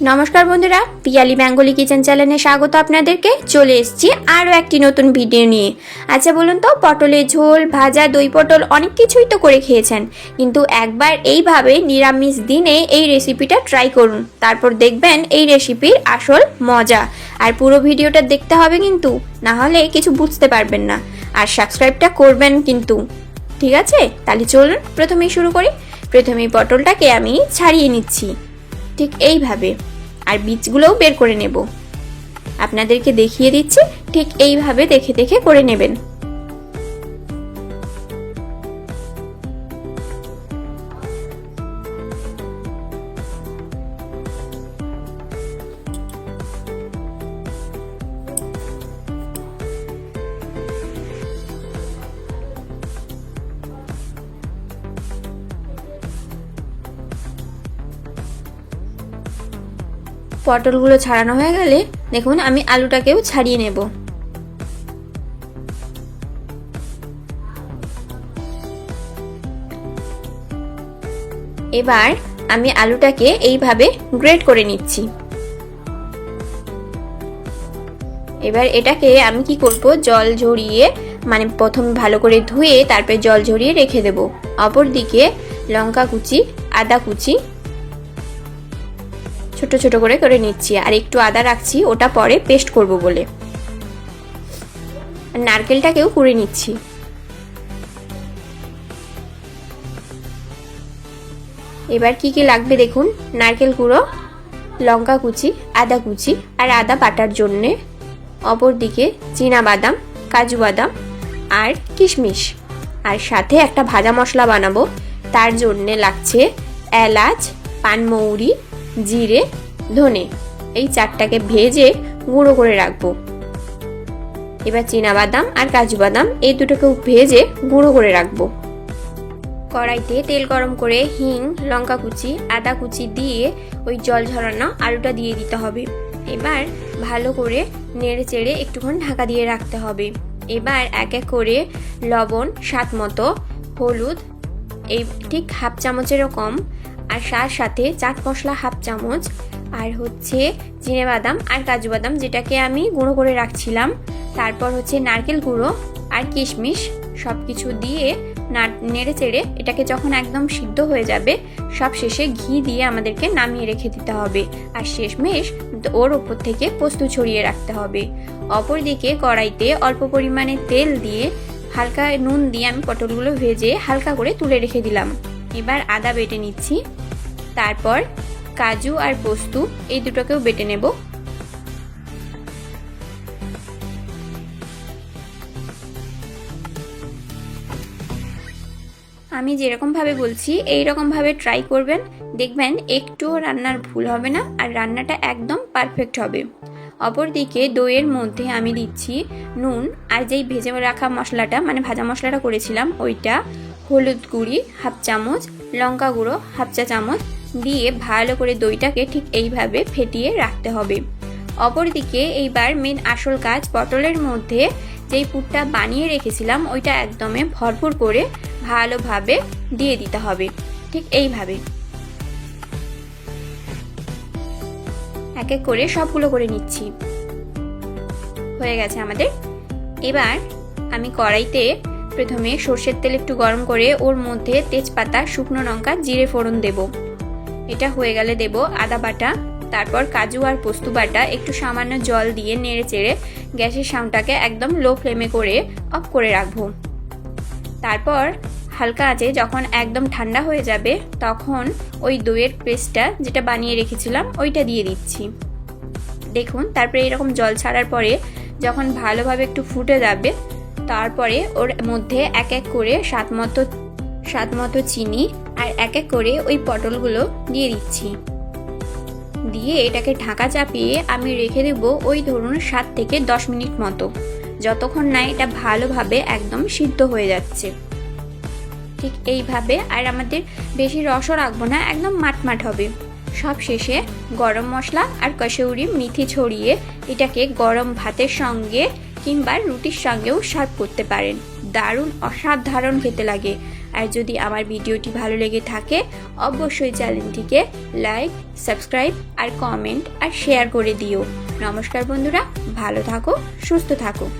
নমস্কার বন্ধুরা, Piyali Bengali kitchen চ্যানেলে স্বাগত আপনাদেরকে। চলে এসেছি আরও একটি নতুন ভিডিও নিয়ে। আচ্ছা বলুন তো, পটলের ঝোল, ভাজা, দই পটল অনেক কিছুই তো করে খেয়েছেন। কিন্তু একবার এইভাবে নিরামিষ দিনে এই রেসিপিটা ট্রাই করুন। তারপর দেখবেন এই রেসিপির আসল মজা। আর পুরো ভিডিওটা দেখতে হবে কিন্তু, না হলে কিছু বুঝতে পারবেন না। আর সাবস্ক্রাইবটা করবেন কিন্তু। ঠিক আছে? তাহলে চলুন, প্রথমেই শুরু করি। প্রথমেই পটলটাকে আমি ছাড়িয়ে নিচ্ছি। ঠিক এইভাবে। আর বীজগুলোও বের করে নেব। আপনাদেরকে দেখিয়ে দিচ্ছি, ঠিক এইভাবে দেখে দেখে করে নেবেন। পটলগুলো ছাড়ানো হয়ে গেলে দেখুন আমি আলুটাকেও ছাড়িয়ে নেব। এবার আমি আলুটাকে এইভাবে গ্রেট করে নিচ্ছি। এবার এটাকে আমি কি করব? জল ঝরিয়ে মানে প্রথম ভালো করে ধুয়ে তারপরে জল ঝরিয়ে রেখে দেব। অপর দিকে লঙ্কা কুচি, আদা কুচি ছোট ছোট করে করে নিচ্ছি আর একটু আদা রাখছি, ওটা পরে পেস্ট করব বলে। আর নারকেলটাকেও কুড়ে নিচ্ছি। এবার কি কি লাগবে দেখুন? নারকেল কুড়ো লঙ্কা কুচি, আদা কুচি আর আদা বাটার জন্যে। অপর দিকে বাদাম কাজু বাদাম আর কিশমিশ। আর সাথে একটা ভাজা মশলা বানাবো। তার জন্যে লাগছে এলাচ, পানমৌরি জিরে, ধনে এই চারটাকে ভেজে গুঁড়ো করে রাখব। এবার বাদাম আর কাজু বাদাম এই দুটোকেও ভেজে গুঁড়ো করে রাখব। কড়াইতে তেল গরম করে হিং, লঙ্কা কুচি, আদা কুচি দিয়ে ওই জল ঝরানো আলুটা দিয়ে দিতে হবে। এবার ভালো করে নেড়ে চেড়ে একটুক্ষণ ঢাকা দিয়ে রাখতে হবে। এবার এক এক করে লবণ, স্বাদ মতো, হলুদ, এই ঠিক হাফ চামচেরও কম আর তার সাথে চাট মশলা হাফ চামচ, আর হচ্ছে বাদাম আর কাজু বাদাম যেটাকে আমি গুঁড়ো করে রাখছিলাম। তারপর হচ্ছে নারকেল গুঁড়ো আর কিশমিশ সব কিছু দিয়ে নেড়ে চেড়ে এটাকে যখন একদম সিদ্ধ হয়ে যাবে, সব শেষে ঘি দিয়ে আমাদেরকে নামিয়ে রেখে দিতে হবে। আর শেষমেশ ওর ওপর থেকে পোস্ত ছড়িয়ে রাখতে হবে। অপরদিকে কড়াইতে অল্প পরিমাণে তেল দিয়ে হালকা নুন দিয়ে আমি পটলগুলো ভেজে হালকা করে তুলে রেখে দিলাম। এবার আদা বেটে নিচ্ছি। তারপর কাজু আর পোস্তু এই দুটোকেও বেটে নেব। আমি যেরকমভাবে বলছি এই রকমভাবে ট্রাই করবেন। দেখবেন একটুও রান্নার ভুল হবে না আর রান্নাটা একদম পারফেক্ট হবে। অপরদিকে দইয়ের মধ্যে আমি দিচ্ছি নুন আর যেই ভেজে রাখা মশলাটা মানে ভাজা মশলাটা করেছিলাম, ওইটা হলুদ গুঁড়ি, হাফ চামচ, লঙ্কা গুঁড়ো, হাফ চা চামচ দিয়ে ভালো করে দইটাকে ঠিক এইভাবে ফেটিয়ে রাখতে হবে। অপরদিকে এইবার মেন আসল কাজ পটলের মধ্যে যেই পুরটা বানিয়ে রেখেছিলাম, ওইটা একদমে ভরপুর করে ভালোভাবে দিয়ে দিতে হবে। ঠিক এইভাবে। এক এক করে সবগুলো করে নিচ্ছি। হয়ে গেছে আমাদের। এবার আমি কড়াইতে প্রথমে সর্ষের তেল একটু গরম করে ওর মধ্যে তেজপাতা, শুকনো লঙ্কা, জিরে ফোড়ন দেব। এটা হয়ে গেলে দেব আদা বাটা, তারপর কাজু আর পোস্তু বাটা, একটু সামান্য জল দিয়ে নেড়ে চেড়ে গ্যাসের সাউন্ডটাকে একদম লো ফ্লেমে করে অফ করে রাখব। তারপর হালকা আঁচে যখন একদম ঠান্ডা হয়ে যাবে, তখন ওই দইয়ের পেস্টটা যেটা বানিয়ে রেখেছিলাম, ওইটা দিয়ে দিচ্ছি। দেখুন, তারপরে এরকম জল ছাড়ার পরে যখন ভালোভাবে একটু ফুটে যাবে তারপরে ওর মধ্যে এক এক করে স্বাদ মতো স্বাদ মতো চিনি আর এক এক করে ওই পটলগুলো দিয়ে দিচ্ছি। দিয়ে এটাকে ঢাকা চাপিয়ে আমি রেখে দেব ওই ধরুন সাত থেকে দশ মিনিট মতো। যতক্ষণ না এটা ভালোভাবে একদম সিদ্ধ হয়ে যাচ্ছে। ঠিক এইভাবে আর আমাদের বেশি রসও রাখব না, একদম মাটমাট হবে। সব শেষে গরম মশলা আর কসৌরি মিথি ছড়িয়ে এটাকে গরম ভাতের সঙ্গে কিংবা রুটির সঙ্গেও সার্ভ করতে পারেন। দারুণ অসাধারণ খেতে লাগে। আর যদি আমার ভিডিওটি ভালো লেগে থাকে, অবশ্যই চ্যানেলটিকে লাইক, সাবস্ক্রাইব আর কমেন্ট আর শেয়ার করে দিও। নমস্কার বন্ধুরা, ভালো থাকো, সুস্থ থাকো।